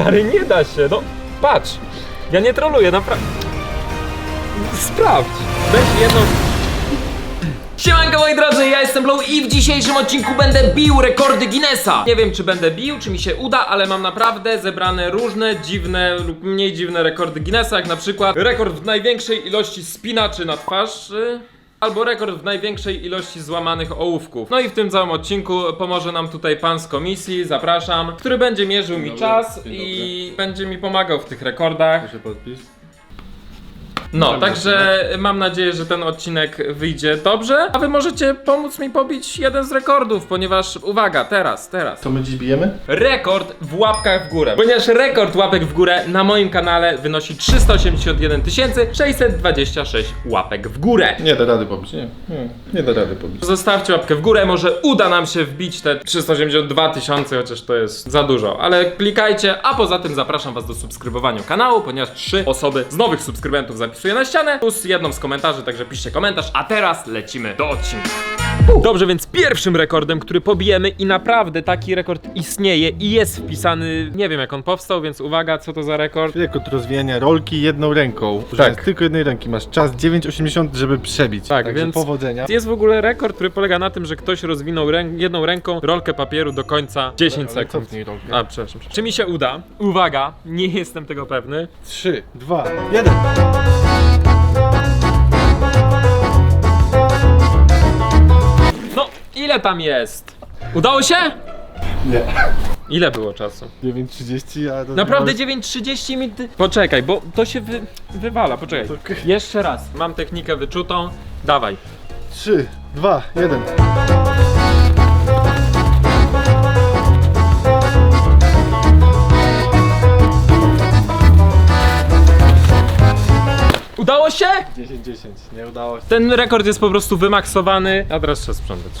Stary, nie da się, no patrz. Ja nie troluję, naprawdę. Sprawdź. Weź jedną... Siemanko moi drodzy, ja jestem Blow i w dzisiejszym odcinku będę bił rekordy Guinnessa. Nie wiem, czy będę bił, czy mi się uda, ale mam naprawdę zebrane różne dziwne lub mniej dziwne rekordy Guinnessa, jak na przykład rekord w największej ilości spinaczy na twarz. Albo rekord w największej ilości złamanych ołówków. No i w tym całym odcinku pomoże nam tutaj pan z komisji, zapraszam, który będzie mierzył mi dobry, czas dzień i będzie mi pomagał w tych rekordach. Proszę podpis. No, także mam nadzieję, że ten odcinek wyjdzie dobrze, a wy możecie pomóc mi pobić jeden z rekordów, ponieważ uwaga, teraz, teraz. Co my dziś bijemy? Rekord w łapkach w górę. Ponieważ rekord łapek w górę na moim kanale wynosi 381 626 łapek w górę. Nie da rady pobić, nie. Nie, nie da rady pobić. Zostawcie łapkę w górę, może uda nam się wbić te 382 tysiące, chociaż to jest za dużo, ale klikajcie, a poza tym zapraszam was do subskrybowania kanału, ponieważ trzy osoby z nowych subskrybentów zapisuję na ścianę, plus jedną z komentarzy, także piszcie komentarz, a teraz lecimy do odcinka. Dobrze, więc pierwszym rekordem, który pobijemy i naprawdę taki rekord istnieje i jest wpisany, nie wiem jak on powstał, więc uwaga, co to za rekord? Rekord rozwijania rolki jedną ręką. Tak. tylko jednej ręki. Masz czas 9,80 żeby przebić. Tak, Także więc- powodzenia. Jest w ogóle rekord, który polega na tym, że ktoś rozwinął rę jedną ręką rolkę papieru do końca 10 Ale sekund. cofnij rolkę. A, przepraszam. Czy mi się uda? Uwaga, nie jestem tego pewny. 3, 2, 1. ile tam jest? Udało się? Nie. Ile było czasu? 9,30, a to Naprawdę to- 9.30 mi... ty- Poczekaj, bo to się wy... wywala, poczekaj. To k- Jeszcze raz, mam technikę wyczutą. Dawaj. 3, 2, 1. Udało się? 10, 10. Nie udało się. Ten rekord jest po prostu wymaksowany. A teraz trzeba sprzątać.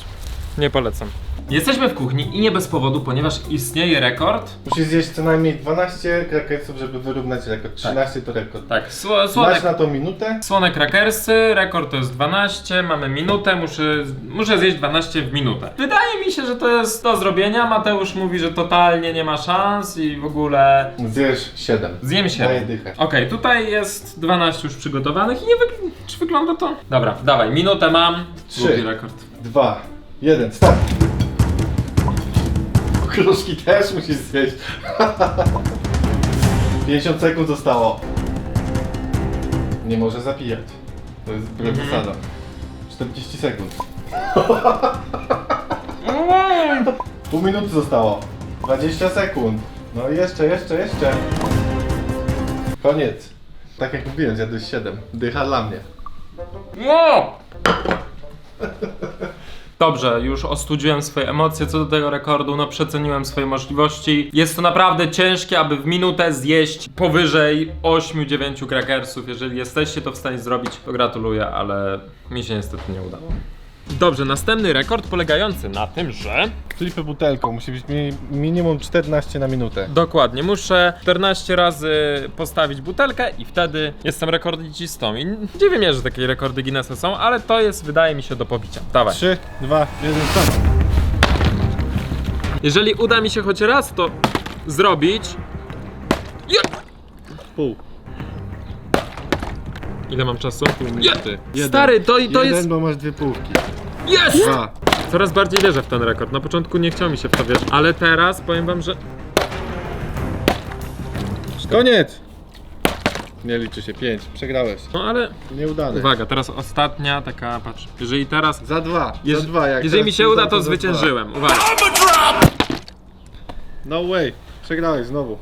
Nie polecam. Jesteśmy w kuchni i nie bez powodu, ponieważ istnieje rekord. Musisz zjeść co najmniej 12 krakersów, żeby wyrównać rekord. 13 to rekord. Tak, sło, słonek, Masz na to minutę. słone krakersy, rekord to jest 12, mamy minutę, muszę, muszę zjeść 12 w minutę. Wydaje mi się, że to jest do zrobienia. Mateusz mówi, że totalnie nie ma szans i w ogóle Zjesz 7. zjem się. Daję dychę. Okej, tutaj jest 12 już przygotowanych i nie wy... czy wygląda to? Dobra, dawaj, minutę mam. Trzy. Drugi rekord. 2, 1, start! Kruszki też musisz zjeść. 50 sekund zostało. Nie może zapijać. To jest wbrew zasadom. 40 sekund. Pół minuty zostało. 20 sekund. No i jeszcze, jeszcze, jeszcze. Koniec. Tak jak mówiłem, zjadłeś 7. Dycha dla mnie. Wow! Dobrze, już ostudziłem swoje emocje co do tego rekordu, no przeceniłem swoje możliwości. Jest to naprawdę ciężkie, aby w minutę zjeść powyżej 8-9 krakersów. Jeżeli jesteście to w stanie zrobić, gratuluję, ale mi się niestety nie udało. Dobrze, następny rekord polegający na tym, że Flipy butelką musi być mi minimum 14 na minutę. dokładnie muszę 14 razy postawić butelkę i wtedy jestem rekordzistą. I dziwi mnie, że takie rekordy Guinnessa są, ale to jest, wydaje mi się, do pobicia. Dawaj. 3, 2, 1, start. Jeżeli uda mi się choć raz to zrobić. Je- Pół. Ile mam czasu? minuty. Je- Stary, to, to Jeden, jest. bo masz dwie półki. Jest! Dwa. Coraz bardziej wierzę w ten rekord. Na początku nie chciał mi się w to wierzyć, ale teraz powiem wam, że. Koniec! Nie liczy się, 5. Przegrałeś. No ale. Nieudane. Uwaga, teraz ostatnia taka, patrz. Jeżeli teraz. Za dwa. Jeż- za dwa. Jak jeżeli teraz mi się uda, to za zwyciężyłem. Uwaga. No way. Przegrałeś znowu.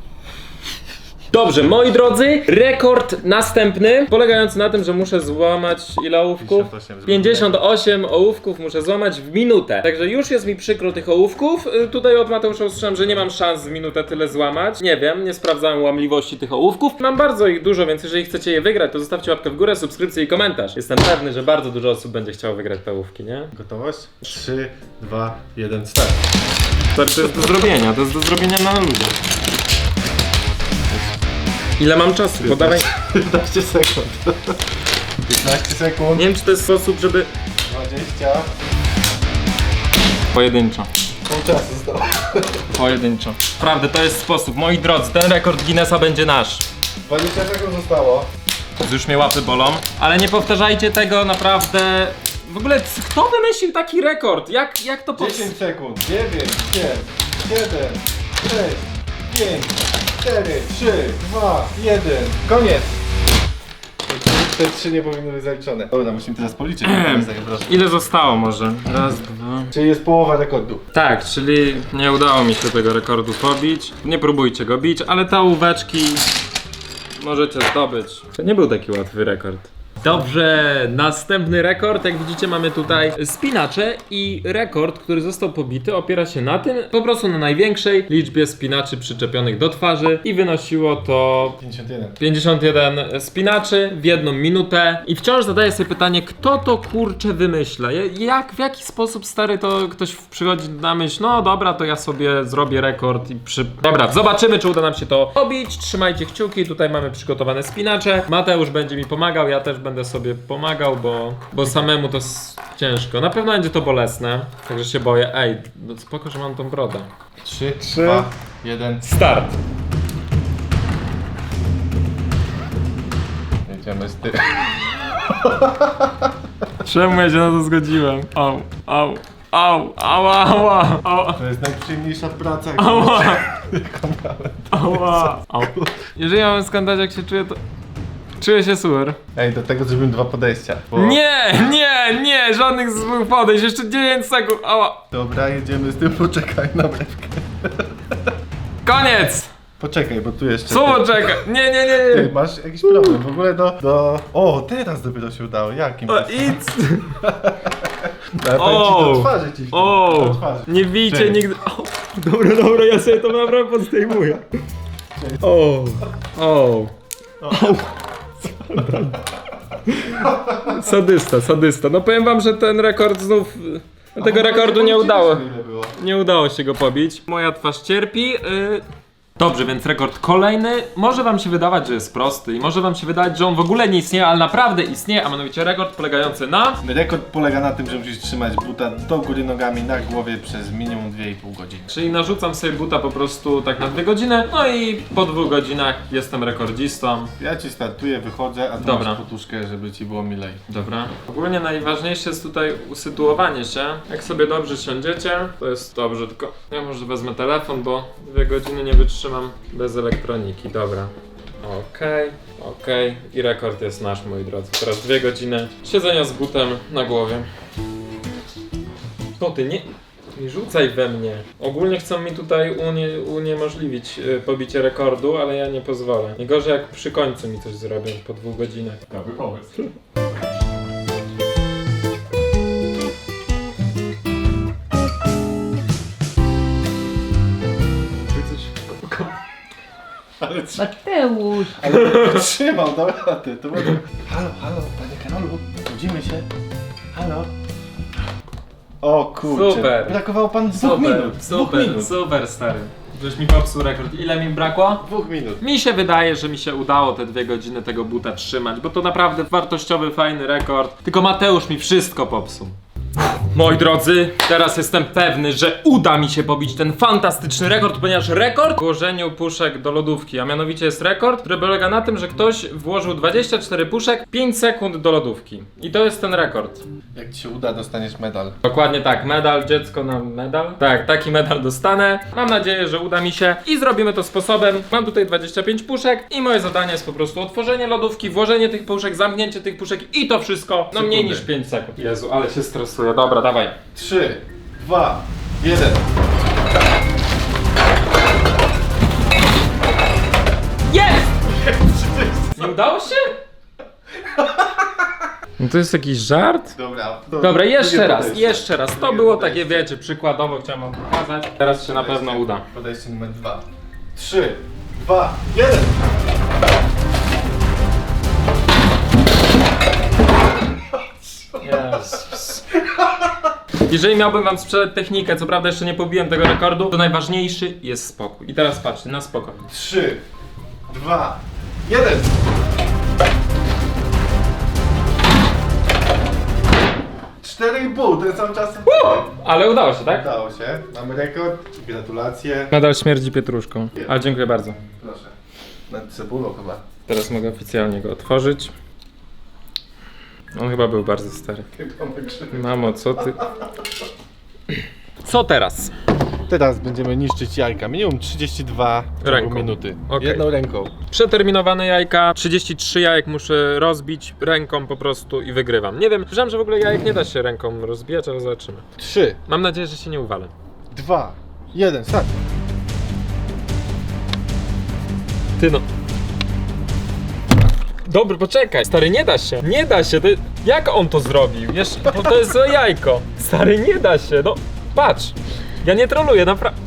Dobrze, moi drodzy, rekord następny, polegający na tym, że muszę złamać ile ołówków? 58, 58 ołówków muszę złamać w minutę. Także już jest mi przykro tych ołówków. Y, Tutaj od Mateusza usłyszałem, że nie mam szans w minutę tyle złamać. Nie wiem, nie sprawdzałem łamliwości tych ołówków. Mam bardzo ich dużo, więc jeżeli chcecie je wygrać, to zostawcie łapkę w górę, subskrypcję i komentarz. Jestem pewny, że bardzo dużo osób będzie chciało wygrać te ołówki, nie? Gotowość? 3, 2, 1, start. To jest do zrobienia, to jest do zrobienia na ludzie. Ile mam czasu? Podawaj. 15 sekund. 15 sekund. Nie wiem, czy to jest sposób, żeby... 20. Pojedynczo. Pół czasu zostało. Pojedynczo. Prawda, to jest sposób. Moi drodzy, ten rekord Guinnessa będzie nasz. 20 sekund zostało. Już mnie łapy bolą. Ale nie powtarzajcie tego naprawdę. W ogóle kto wymyślił taki rekord? Jak, jak to 10 powstało? sekund. 9, 8, 7, 6, 5, 4, 3, 2, 1. Koniec! Te trzy nie powinny być zaliczone. Dobra, musimy teraz policzyć. Ile zostało może? Raz, dwa. Czyli jest połowa rekordu. Tak, czyli nie udało mi się tego rekordu pobić. Nie próbujcie go bić, ale te ołóweczki możecie zdobyć. To nie był taki łatwy rekord. Dobrze, następny rekord, jak widzicie mamy tutaj spinacze i rekord, który został pobity opiera się na tym, po prostu na największej liczbie spinaczy przyczepionych do twarzy i wynosiło to 51. 51 spinaczy w jedną minutę i wciąż zadaję sobie pytanie, kto to kurczę wymyśla? Ja- Jak, w jaki sposób stary to ktoś przychodzi na myśl, no dobra, to ja sobie zrobię rekord i przy... Dobra, zobaczymy czy uda nam się to robić, trzymajcie kciuki, tutaj mamy przygotowane spinacze, Mateusz będzie mi pomagał, ja też będę sobie pomagał, bo, bo samemu to jest ciężko, na pewno będzie to bolesne, także się boję, ej, no spoko, że mam tą brodę. 3, 2, 1. Start! Jedziemy z tym. Czemu ja się na to zgodziłem? Au, au, au, ała, ała, ała, To jest najprzyjemniejsza praca, jaką ała, jaką miałem. ała, au. Jeżeli ja mam skandać jak się czuję, to... Czuję się super. Ej, do tego zrobimy dwa podejścia. Bo... Nie, nie, nie, żadnych złych podejść, jeszcze 9 sekund, ała. Dobra, jedziemy z tym, poczekaj na brewkę. Koniec! Poczekaj, bo tu jeszcze... Co ty- czeka? Nie, nie, nie, Ty nie. masz jakiś problem, w ogóle do... do... O, teraz dopiero się udało, jakim? O, idź. Ci, o. do twarzy ci O, twarzy. nie bijcie Cześć. nigdy. O, dobra, dobra, ja sobie to naprawdę podstejmuję. O, o. Sadysta, sadysta. No powiem wam, że ten rekord znów. Tego rekordu nie udało. Nie udało się go pobić. Moja twarz cierpi. Yy... Dobrze, więc rekord kolejny. Może wam się wydawać, że jest prosty i może wam się wydawać, że on w ogóle nie istnieje, ale naprawdę istnieje, a mianowicie rekord polegający na Rekord polega na tym, że musisz trzymać buta do góry nogami na głowie przez minimum 2,5 godziny. Czyli narzucam sobie buta po prostu tak na dwie godziny, no i po dwóch godzinach jestem rekordzistą. Ja ci startuję, wychodzę, a tu Dobra. masz poduszkę, żeby ci było milej. Dobra. Ogólnie najważniejsze jest tutaj usytuowanie się. Jak sobie dobrze siądziecie, to jest dobrze, tylko ja może wezmę telefon, bo dwie godziny nie wytrzymam bez elektroniki. Dobra. Okej, okej. I rekord jest nasz, moi drodzy. Teraz dwie godziny siedzenia z butem na głowie. To ty nie... Nie rzucaj we mnie. Ogólnie chcą mi tutaj unie, uniemożliwić y, pobicie rekordu, ale ja nie pozwolę. Nie gorzej jak przy końcu mi coś zrobią po dwóch godzinach. Dobry pomysł. Ale trz- Mateusz! ale trzymał, dobra, ty, to może... Halo, halo, panie Karolu, budzimy się. Halo. O kurczę, Super. brakowało pan dwóch Super, minut. dwóch super, minut. super stary. Żeś mi popsuł rekord. Ile mi brakło? Dwóch minut. Mi się wydaje, że mi się udało te dwie godziny tego buta trzymać, bo to naprawdę wartościowy, fajny rekord. Tylko Mateusz mi wszystko popsuł. Moi drodzy, teraz jestem pewny, że uda mi się pobić ten fantastyczny rekord, ponieważ rekord w włożeniu puszek do lodówki, a mianowicie jest rekord, który polega na tym, że ktoś włożył 24 puszek 5 sekund do lodówki. I to jest ten rekord. Jak ci się uda, dostaniesz medal. Dokładnie tak, medal, dziecko na medal. Tak, taki medal dostanę. Mam nadzieję, że uda mi się i zrobimy to sposobem. Mam tutaj 25 puszek i moje zadanie jest po prostu otworzenie lodówki, włożenie tych puszek, zamknięcie tych puszek i to wszystko no mniej niż 5 sekund. Jezu, ale się stresuję. Dobra, dawaj. Trzy, dwa, jeden. Jest! Nie udało się? No to jest jakiś żart? Dobra. Dobra, jeszcze raz, podejście. jeszcze raz. To Drugie było podejście. takie, wiecie, przykładowo chciałem wam pokazać. Teraz się na pewno uda. Podejście numer dwa. Trzy, dwa, jeden. Jezus. Jeżeli miałbym wam sprzedać technikę, co prawda jeszcze nie pobiłem tego rekordu, to najważniejszy jest spokój. I teraz patrzcie, na spokój. Trzy, dwa, jeden. 4,5, ten sam czas. Ale udało się, tak? Udało się. Mamy rekord. Gratulacje. Nadal śmierdzi pietruszką. Ale dziękuję bardzo. Proszę. Nad cebulą chyba. Teraz mogę oficjalnie go otworzyć. On chyba był bardzo stary. Krzywy. Mamo, co ty... Co teraz? Teraz będziemy niszczyć jajka. Minimum 32 w ciągu Ręką. minuty. Okej. Jedną ręką. Przeterminowane jajka, 33 jajek muszę rozbić ręką po prostu i wygrywam. Nie wiem, słyszałem, że w ogóle jajek nie da się ręką rozbijać, ale zobaczymy. 3, Mam nadzieję, że się nie uwalę. 2, 1, start. Ty no. Dobry, poczekaj. Stary, nie da się. Nie da się. To... Jak on to zrobił? Jeszcze, to, to jest jajko. Stary, nie da się. No, patrz. Ja nie troluję, naprawdę.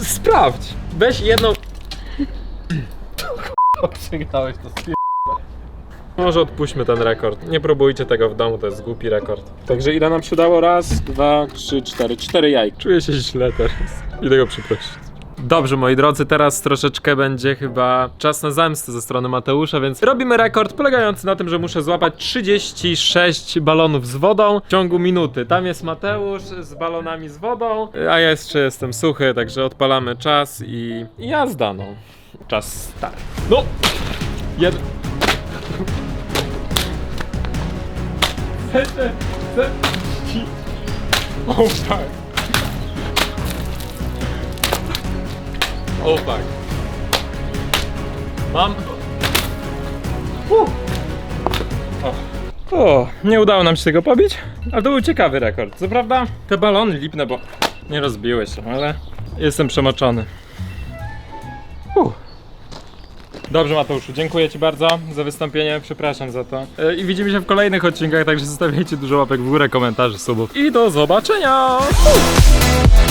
Sprawdź. Weź jedną... Przegrałeś to spier... Może odpuśćmy ten rekord. Nie próbujcie tego w domu, to jest głupi rekord. Także ile nam się udało? Raz, dwa, trzy, cztery. Cztery jajka. Czuję się źle teraz. Idę go przeprosić. Dobrze, moi drodzy, teraz troszeczkę będzie chyba czas na zemstę ze strony Mateusza, więc robimy rekord polegający na tym, że muszę złapać 36 balonów z wodą w ciągu minuty. Tam jest Mateusz z balonami z wodą, a ja jeszcze jestem suchy, także odpalamy czas i, i jazda, no. Czas start. No! Jed... O fuck. O. Mam. Uh. O. nie udało nam się tego pobić, ale to był ciekawy rekord. Co prawda te balony lipne, bo nie rozbiły się, ale jestem przemoczony. Uh. Dobrze Mateuszu, dziękuję Ci bardzo za wystąpienie, przepraszam za to. E, I widzimy się w kolejnych odcinkach, także zostawiajcie dużo łapek w górę, komentarzy, subów. I do zobaczenia! Uh.